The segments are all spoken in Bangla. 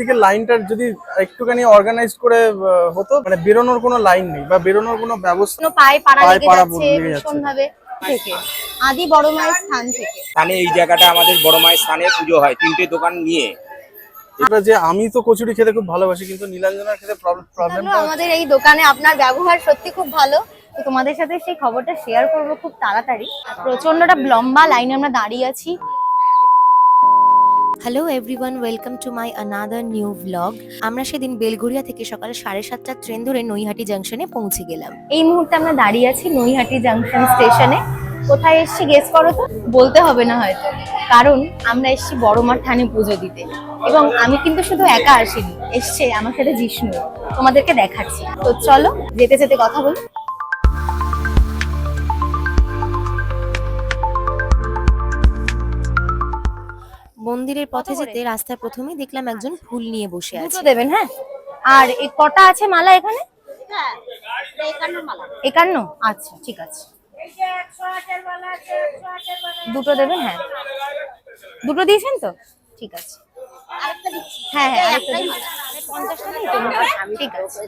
দিকে লাইনটা যদি একটুখানি অর্গানাইজ করে হতো মানে বেরোনোর কোনো লাইন নেই বা বেরোনোর কোনো ব্যবস্থা কোনো পায়ে পাড়া লেগে যাচ্ছে থেকে। আদি বড় মায়ের স্থান থেকে। স্থানে এই জায়গাটা আমাদের বড় মায়ের স্থানে পুজো হয় তিনটে দোকান নিয়ে। এবার যে আমি তো কচুরি খেতে খুব ভালোবাসি কিন্তু নীলাঞ্জনার খেতে হ্যালো প্রবলেমটা আমাদের এই দোকানে আপনার ব্যবহার সত্যি খুব ভালো। তো তোমাদের সাথে সেই খবরটা শেয়ার করব খুব তাড়াতাড়ি। প্রচন্ডটা লম্বা লাইনে আমরা দাঁড়িয়ে আছি। Hello everyone welcome to my another new blog আমরা সেদিন বেলঘরিয়া থেকে সকাল সাড়ে সাতটার ট্রেন ধরে নৈহাটি জাংশনে পৌঁছে গেলাম। এই মুহূর্তে আমরা দাঁড়িয়ে আছি নৈহাটি জাংশন স্টেশনে কোথায় এসছি গেস করো তো? বলতে হবে না হয়তো। কারণ আমরা এসছি বড়মার থানে পুজো দিতে। এবং আমি কিন্তু শুধু একা আসিনি, এসছে আমার সাথে জিষ্ণু। তোমাদেরকে দেখাচ্ছি। তো চলো, যেতে যেতে কথা বলি। মন্দিরের পথে যেতে রাস্তায় প্রথমেই দেখলাম একজন ফুল নিয়ে বসে আছে দেবেন হ্যাঁ আর এই কটা আছে মালা এখানে একান্ন আচ্ছা ঠিক আছে দুটো দেবেন হ্যাঁ দুটো দিয়েছেন তো ঠিক আছে হ্যাঁ হ্যাঁ? ঠিক আছে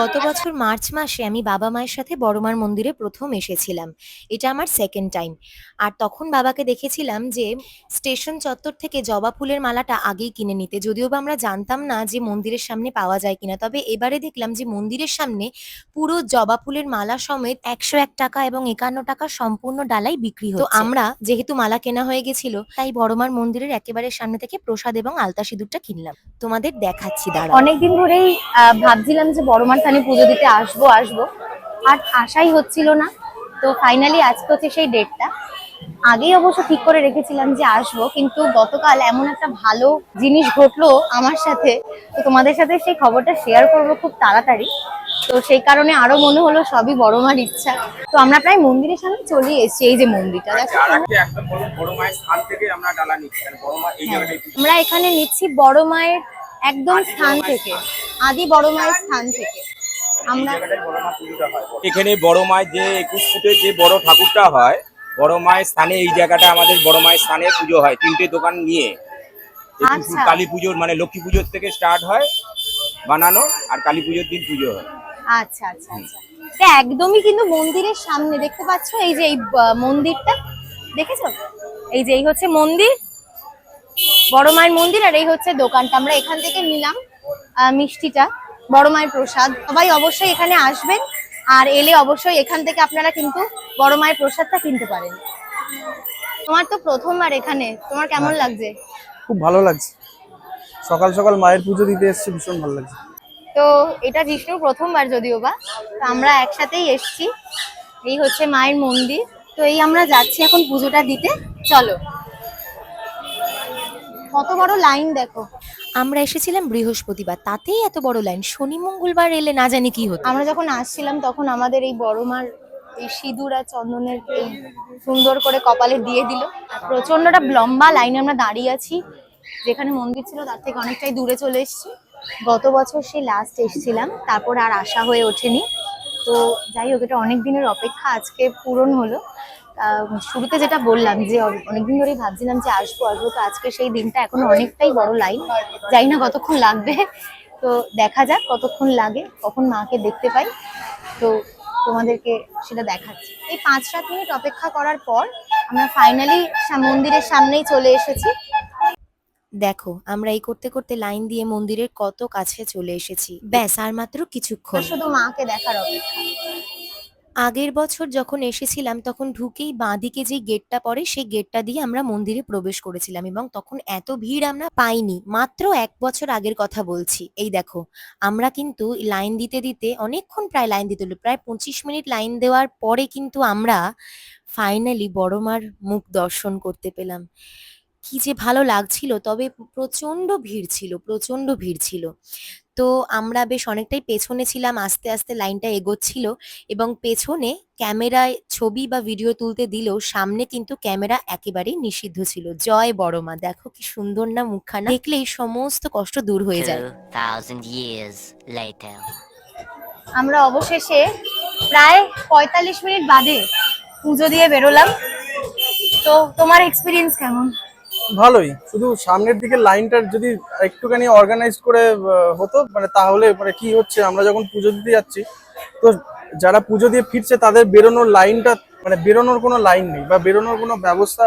গত বছর মার্চ মাসে আমি বাবা মায়ের সাথে বড়মার মন্দিরে প্রথম এসেছিলাম। এটা আমার সেকেন্ড টাইম আর তখন বাবাকে দেখেছিলাম যে স্টেশন চত্বর থেকে জবা ফুলের মালাটা আগেই কিনে নিতে। যদিও বা আমরা জানতাম না যে মন্দিরের সামনে পাওয়া যায় কিনা, তবে এবারে দেখলাম যে মন্দিরের সামনে পুরো জবা ফুলের মালা সমেত একশো এক টাকা এবং একান্ন টাকা সম্পূর্ণ ডালাই বিক্রি হতো আমরা যেহেতু মালা কেনা হয়ে গেছিল, তাই বড়মার মন্দিরের একেবারে সামনে থেকে প্রসাদ এবং আলতা সিঁদুরটা কিনলাম। তোমাদের দেখাচ্ছি, দাঁড়াও। অনেকদিন ধরেই ভাবছিলাম যে বড়মার থানে পুজো দিতে আসব আসব। আর আশাই হচ্ছিল না। তো ফাইনালি আজকে হচ্ছে সেই ডেটটা আগেই অবশ্য ঠিক করে রেখেছিলাম যে আসব কিন্তু গতকাল এমন একটা ভালো জিনিস ঘটলো আমার সাথে। তো তোমাদের সাথে সেই খবরটা শেয়ার করব খুব তাড়াতাড়ি। তো সেই কারণে আরও মনে হলো সবই বড় মার ইচ্ছা। তো আমরা প্রায় মন্দিরের সামনে চলে এসেছি এই যে মন্দিরটা মানে পুজো আমরা এখানে নিচ্ছি বড় মায়ের একদম স্থান থেকে আদি বড় মায়ের স্থান থেকে। আমরা এখানে বড় মায়ের যে একুশ ফুটের যে বড় ঠাকুরটা হয় বড় মায়ের স্থানে এই জায়গাটা আমাদের বড় মায়ের স্থানে পুজো হয় তিনটে দোকান নিয়ে। ফুট আচ্ছা। কালী পুজোর মানে লক্ষ্মী পুজোর থেকে স্টার্ট হয় বানানো আর কালী পুজোর দিন পুজো হয়। আচ্ছা আচ্ছা আচ্ছা। একদমই কিন্তু মন্দিরের সামনে দেখতে পাচ্ছ এই যে এই মন্দিরটা? দেখেছ? এই যে এই হচ্ছে মন্দির বড় মায়ের মন্দির আর এই হচ্ছে দোকানটা। আমরা এখান থেকে নিলাম মিষ্টিটা। বড় মায়ের প্রসাদ। সবাই অবশ্যই এখানে আসবেন আর এলে অবশ্যই এখান থেকে আপনারা কিন্তু বড় মায়ের প্রসাদটা কিনতে পারেন। তোমার তো প্রথমবার এখানে। তোমার কেমন লাগছে? খুব ভালো লাগছে। সকাল সকাল মায়ের পুজো দিতে এসেছি ভীষণ ভালো লাগছে। তো এটা জিষ্ণুর প্রথমবার যদিও বা তো আমরা একসাথেই এসছি। এই হচ্ছে মায়ের মন্দির। তো এই আমরা যাচ্ছি এখন পুজোটা দিতে। চলো। কত বড় লাইন দেখো। আমরা এসেছিলাম বৃহস্পতিবার তাতেই এত বড় লাইন। শনি মঙ্গলবার এলে না জানি কি হতো। আমরা যখন আসছিলাম তখন আমাদের এই বড় মার এই সিঁদুর আর চন্দনের এই সুন্দর করে কপালে দিয়ে দিল। প্রচন্ডটা লম্বা লাইনে আমরা দাঁড়িয়ে আছি। যেখানে মন্দির ছিল তার থেকে অনেকটাই দূরে চলে এসেছি। গত বছর সেই লাস্ট এসেছিলাম তারপর আর আশা হয়ে ওঠেনি। তো যাই হোক এটা অনেক দিনের অপেক্ষা আজকে পূরণ হলো। শুরুতে যেটা বললাম যে অনেকদিন ধরেই ভাবছিলাম যে আসব আসব তো আজকে সেই দিনটা এখন অনেকটাই বড় লাইন। জানি না কতক্ষণ লাগবে তো দেখা যাক কতক্ষণ লাগে কখন মাকে দেখতে পাই। তো তোমাদেরকে সেটা দেখাচ্ছি। এই পাঁচ সাত মিনিট অপেক্ষা করার পর আমরা ফাইনালি মন্দিরের সামনেই চলে এসেছি। দেখো আমরা এই করতে করতে লাইন দিয়ে মন্দিরের কত কাছে চলে এসেছি। ব্যাস আর মাত্র কিছুক্ষণ। শুধু মাকে দেখার অপেক্ষা। আগের বছর যখন এসেছিলাম, তখন ঢুকেই বাঁদিকে যে গেটটা পড়ে, সেই গেটটা দিয়ে আমরা মন্দিরে প্রবেশ করেছিলাম এবং তখন এত ভিড় আমরা পাইনি। মাত্র এক বছর আগের কথা বলছি। এই দেখো, আমরা কিন্তু লাইন দিতে দিতে, অনেকক্ষণ প্রায় লাইন দিতে হলো, প্রায় পঁচিশ মিনিট লাইন দেওয়ার পরে কিন্তু আমরা ফাইনালি বড়মার মুখ দর্শন করতে পেলাম। কি যে ভালো লাগছিল তবে প্রচণ্ড ভিড় ছিল প্রচণ্ড ভিড় ছিল। তো আমরা বেশ অনেকটাই পেছনে ছিলাম আস্তে আস্তে লাইনটা এগোচ্ছিল এবং পেছনে ক্যামেরায় ছবি বা ভিডিও তুলতে দিলেও সামনে কিন্তু ক্যামেরা একেবারেই নিষিদ্ধ ছিল। জয় বড়মা দেখো কি সুন্দর না মুখখানা। দেখলেই সমস্ত কষ্ট দূর হয়ে যায়। 2,000 years later. আমরা অবশেষে প্রায় পঁয়তাল্লিশ মিনিট বাদে পুজো দিয়ে বেরোলাম। তো তোমার এক্সপিরিয়েন্স কেমন? ভালোই। শুধু সামনের দিকে লাইনটা যদি একটুখানি অর্গানাইজ করে হতো মানে তাহলে মানে কি হচ্ছে আমরা যখন পুজো দিতে যাচ্ছি তো যারা পুজো দিয়ে ফিরছে তাদের বেরোনোর লাইনটা মানে বেরোনোর কোনো লাইন নেই বা বেরোনোর কোনো ব্যবস্থা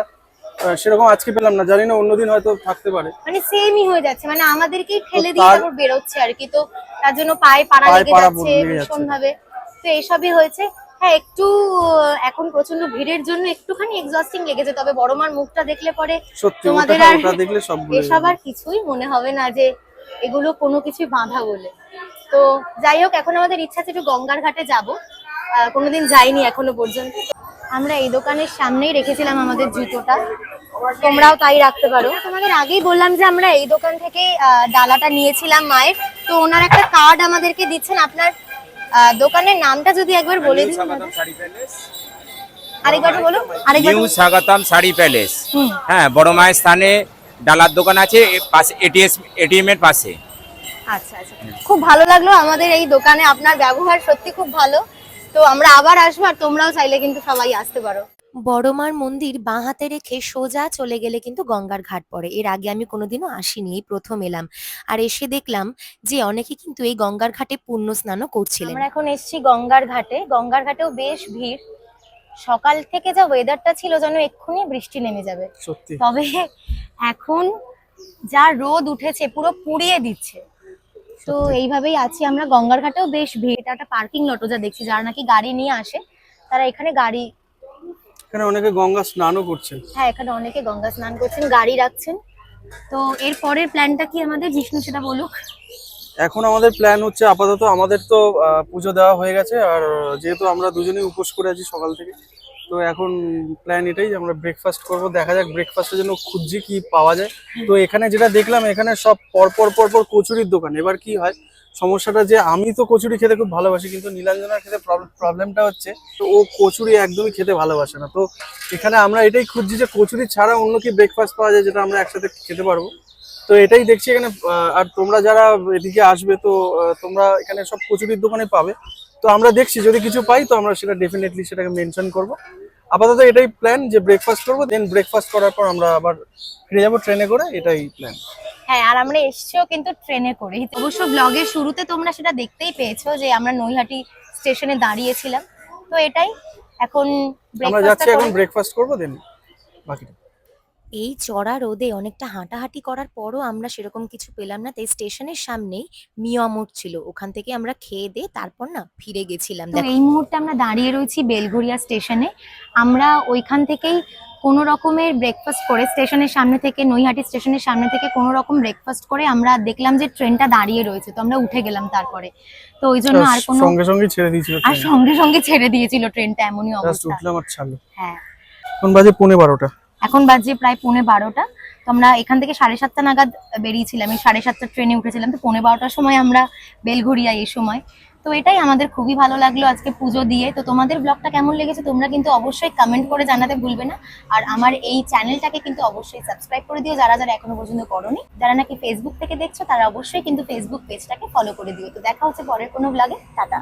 সেরকম আজকে পেলাম না। জানি না অন্যদিন হয়তো থাকতে পারে। মানে সেমই হয়ে যাচ্ছে। মানে আমাদেরকেই ঠেলে দিয়ে তার- তারপর বেরোচ্ছে আর কি। তো তার জন্য পায়ে পাড়া লেগে যাচ্ছে। ভীষণ ভাবে তো এইসবই হয়েছে। হ্যাঁ একটু এখন প্রচণ্ড ভিড়ের জন্য একটুখানি এক্সস্টিং লেগেছে তবে বড় মার মুখটা দেখলে পরে তোমাদের আর দেখলে সব এসব আর কিছুই মনে হবে না যে এগুলো কোনো কিছুই বাঁধা বলে। তো যাই হোক এখন আমাদের ইচ্ছা আছে একটু গঙ্গার ঘাটে যাব। কোনোদিন যাইনি এখনও পর্যন্ত। আমরা এই দোকানের সামনেই রেখেছিলাম আমাদের জুতোটা। তোমরাও তাই রাখতে পারো। তোমাদের আগেই বললাম যে আমরা এই দোকান থেকে ডালাটা নিয়েছিলাম মায়ের। তো ওনার একটা কার্ড আমাদেরকে দিচ্ছেন আপনার দোকানের নামটা যদি একবার বলে দিন আরেকবার বলুন আরেকবার নিউ স্বাগতম শাড়ি প্যালেস হ্যাঁ বড় মায়ের স্থানে ডালার দোকান আছে পাশে এটিএস এটিএম এর পাশে। আচ্ছা আচ্ছা। খুব ভালো লাগল আমাদের এই দোকানে। আপনার ব্যবহার সত্যি খুব ভালো। তো আমরা আবার আসব আর তোমরাও চাইলে কিন্তু সবাই আসতে পারো। বড়মার মন্দির বাঁ হাতে রেখে সোজা চলে গেলে কিন্তু গঙ্গার ঘাট পড়ে। এর আগে আমি কোনোদিনও আসিনি এই প্রথম এলাম। আর এসে দেখলাম যে অনেকে কিন্তু এই গঙ্গার ঘাটে পুণ্য স্নানও করছিলেন। আমরা এখন এসেছি গঙ্গার ঘাটে। গঙ্গার ঘাটেও বেশ ভিড়। সকাল থেকে যা ওয়েদারটা ছিল যেন এক্ষুনি বৃষ্টি নেমে যাবে। সত্যি। তবে এখন যা রোদ উঠেছে পুরো পুড়িয়ে দিচ্ছে। তো এইভাবেই আছি আমরা। গঙ্গার ঘাটেও বেশ ভিড়। এটা একটা পার্কিং লটো যা দেখছি যারা নাকি গাড়ি নিয়ে আসে তারা এখানে গাড়ি এখানে অনেকে গঙ্গা স্নানও করছেন। হ্যাঁ এখানে অনেকে গঙ্গা স্নান করছেন গাড়ি রাখছেন। তো এর পরের প্ল্যানটা কি আমাদের? জিষ্ণু সেটা বলুক। এখন আমাদের প্ল্যান হচ্ছে আপাতত আমাদের তো পুজো দেওয়া হয়ে গেছে আর যেহেতু আমরা দুজনেই উপোস করে আছি সকাল থেকে তো এখন প্ল্যান এটাই যে আমরা ব্রেকফাস্ট করব। দেখা যাক ব্রেকফাস্টের জন্য খুঁজছি কি পাওয়া যায়। তো এখানে যেটা দেখলাম এখানে সব পরপর পরপর কচুরির দোকান। এবার কি হয় সমস্যাটা যে আমি তো কচুরি খেতে খুব ভালোবাসি, কিন্তু নীলাঞ্জনার খেতে প্রবলেমটা হচ্ছে তো ও কচুরি একদমই খেতে ভালোবাসে না। তো এখানে আমরা এটাই খুঁজছি যে কচুরি ছাড়া অন্য কি ব্রেকফাস্ট পাওয়া যায় যেটা আমরা একসাথে খেতে পারব। তো এটাই দেখছি এখানে আর তোমরা যারা এদিকে আসবে তো তোমরা এখানে সব কচুরির দোকানে পাবে। তো আমরা দেখছি, যদি কিছু পাই তো আমরা সেটা ডেফিনেটলি সেটাকে মেনশন করব। আপাতত এটাই প্ল্যান যে ব্রেকফাস্ট করব দেন ব্রেকফাস্ট করার পর আমরা আবার ফিরে যাব ট্রেনে করে, এটাই প্ল্যান হ্যাঁ আর আমরা এসছিও কিন্তু ট্রেনে করে অবশ্য ব্লগের শুরুতে তোমরা সেটা দেখতেই পেয়েছ যে আমরা নৈহাটি স্টেশনে দাঁড়িয়েছিলাম। তো এটাই এখন আমরা যাচ্ছি এখন ব্রেকফাস্ট করব দেন বাকিটা। এই চড়া রোদে অনেকটা হাঁটাহাঁটি করার পরও আমরা সেরকম কিছু পেলাম না। তাই স্টেশনের সামনেই মিয়ামোড় ছিল। ওখান থেকে আমরা খেয়ে দিয়ে তারপর না ফিরে গেছিলাম। তো এই মুহূর্তে আমরা দাঁড়িয়ে রয়েছি বেলঘরিয়া স্টেশনে। আমরা ওইখান থেকেই কোনো রকমের ব্রেকফাস্ট করে স্টেশনের সামনে থেকে নৈহাটি স্টেশনের সামনে থেকে কোনো রকম ব্রেকফাস্ট করে আমরা দেখলাম যে ট্রেনটা দাঁড়িয়ে রয়েছে। তো আমরা উঠে গেলাম তারপরে। তো ওই জন্য আর কোনো সঙ্গে সঙ্গে ছেড়ে দিয়েছিল আর সঙ্গে সঙ্গে ছেড়ে দিয়েছিল ট্রেনটা এমনই জাস্ট অবস্থা। উঠলাম আর ছাড়লো। হ্যাঁ। এখন বাজে পৌনে বারোটা। এখন বাজে প্রায় পৌনে বারোটা। তো আমরা এখান থেকে সাড়ে সাতটা নাগাদ বেরিয়েছিলাম, এই সাড়ে সাতটার ট্রেনে উঠেছিলাম। তো পৌনে বারোটার সময় আমরা বেলঘরিয়া এই সময়। তো এটাই আমাদের খুবই ভালো লাগল আজকে পুজো দিয়ে। তো তোমাদের ব্লগটা কেমন লেগেছে তোমরা কিন্তু অবশ্যই কমেন্ট করে জানাতে ভুলবে না। আর আমার এই চ্যানেলটাকে কিন্তু অবশ্যই সাবস্ক্রাইব করে দিও যারা যারা এখনও পর্যন্ত করনি। যারা নাকি ফেসবুক থেকে দেখছ, তারা অবশ্যই কিন্তু ফেসবুক পেজটাকে ফলো করে দিও। তো দেখা হচ্ছে পরের কোনো ব্লগে টাটা।